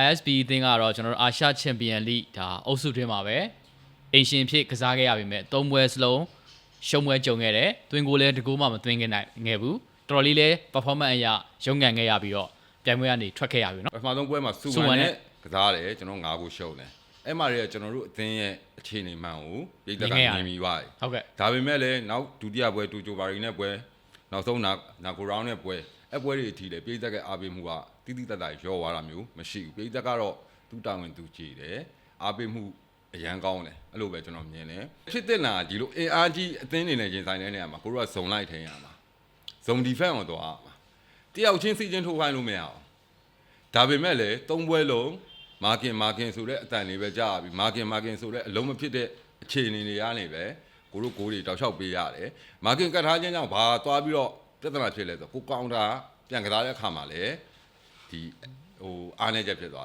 ISB အသင်းကတော့ကျွန်တော်တို့အာရှချန်ပီယံလိဒါအုပ်စုတွင်းမှာပဲအင်ရှင်ဖြစ်ကစားခဲ့ရပြီမဲ့သုံးပွဲစလုံးရှုံးပွဲကြုံခဲ့တယ်။တွင်ကိုလည်းတကူးမှမတွင်ခဲ့နိုင်ငယ်ဘူး။တော်တော်လေးလည်း performance အရရုံးကန်ခဲ့ရပြီးတော့ပြိုင်ပွဲကနေထွက်ခဲ့ရပြီနော်။ပထမဆုံးပွဲမှာစူဝမ်နဲ့ကစားတယ်ကျွန်တော်၅ကိုရှုံးတယ်။အဲ့မှာတွေကကျွန်တော်တို့အသင်းရဲ့အခြေအနေမှန်ကိုပြည်သက်ကမြင်ပြီးပါပြီ။ဟုတ်ကဲ့။ဒါပေမဲ့လည်းနောက်ဒုတိယပွဲတူချိုဘာရီနဲ့ပွဲနောက်ဆုံးနာကိုရောင်းနဲ့ပွဲ အဲ့ပွဲတွေအထိလည်းပြည်သက်ကအားပေးမှုကတိတိတတ်တာရောသွားတာမျိုးမရှိဘူးပြည်သက်ကတော့သူ့တာဝန်သူကြည့်တယ်အားပေးမှုအရန်ကောင်းတယ်အဲ့လိုပဲကျွန်တော်မြင်တယ်ဖြစ်တဲ့နာဒီလိုအင်အားကြီးအသင်းနေနဲ့ရင်ဆိုင်တဲ့နေရာမှာကိုတို့ကဇုံလိုက်ထင်ရမှာဇုံဒီဖက်အောင်တော့မှာတယောက်ချင်းစီချင်းထိုးခိုင်းလို့မရအောင်ဒါပေမဲ့လည်းသုံးပွဲလုံးမာကင်မာကင်ဆိုတဲ့အတန်လေးပဲကြားရပြီမာကင်မာကင်ဆိုတဲ့အလုံးမဖြစ်တဲ့အခြေအနေတွေကနေပဲကိုတို့ကိုတွေတောက်လျှောက်ပေးရတယ်မာကင်ကတ်ထားခြင်းကြောင့်ဘာသွားပြီးတော့ ပြဿနာဖြစ်လဲဆိုကိုကောင်တာပြန်ကစားတဲ့အခါမှာလည်းဒီဟိုအားနေချက်ဖြစ်သွားတယ်